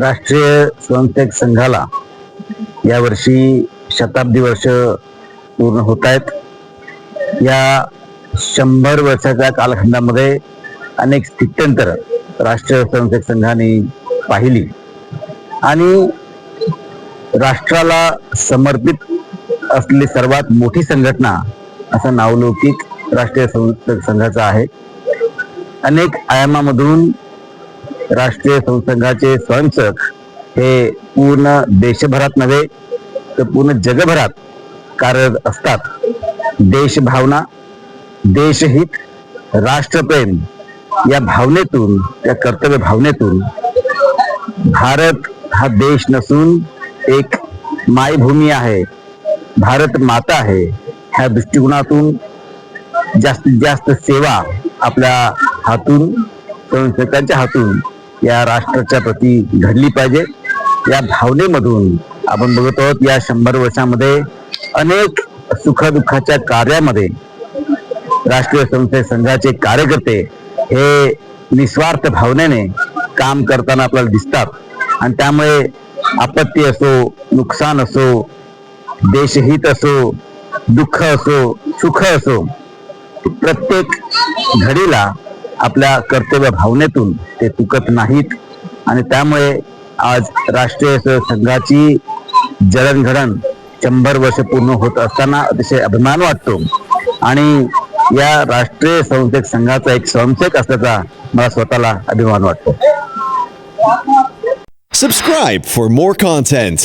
राष्ट्रीय स्वयंसेवक संघाला यावर्षी शताब्दी वर्ष पूर्ण होत आहेत. या शंभर वर्षाच्या कालखंडामध्ये अनेक स्थित्यंतर राष्ट्रीय स्वयंसेवक संघाने पाहिली. आणि राष्ट्राला समर्पित असलेली सर्वात मोठी संघटना असा नावलौकिक राष्ट्रीय स्वयंसेवक संघाचा आहे. अनेक आयामामधून राष्ट्रीय संघाचे स्वयंसेवक हे पूर्ण देशभरात नव्हे तर पूर्ण जगभरात कार्यरत असतात. देशभावना देशहित राष्ट्रप्रेम या भावनेतून या कर्तव्य भावनेतून भारत हा देश नसून एक मायभूमी आहे. भारत माता आहे. ह्या दृष्टिकोनातून जास्तीत जास्त सेवा आपल्या हातून स्वयंसेवकांच्या हातून या राष्ट्राच्या प्रती घडली पाहिजे. या भावनेमधून आपण बघत आहोत या शंभर वर्षामध्ये अनेक सुखदुःखाच्या कार्यामध्ये राष्ट्रीय स्वयंसेवक संघाचे कार्यकर्ते हे निस्वार्थ भावनेने काम करताना आपल्याला दिसतात. आणि त्यामुळे आपत्ती असो नुकसान असो देशहित असो दुःख असो सुख असो प्रत्येक घडीला आपल्या कर्तव्य भावनेतून ते चुकत नाहीत. आणि त्यामुळे आज राष्ट्रीय संघाची जडणघडण शंभर वर्ष पूर्ण होत असताना अतिशय अभिमान वाटतो. आणि या राष्ट्रीय स्वयंसेवक संघाचा एक स्वयंसेवक असल्याचा मला स्वतःला अभिमान वाटतो. Subscribe for more content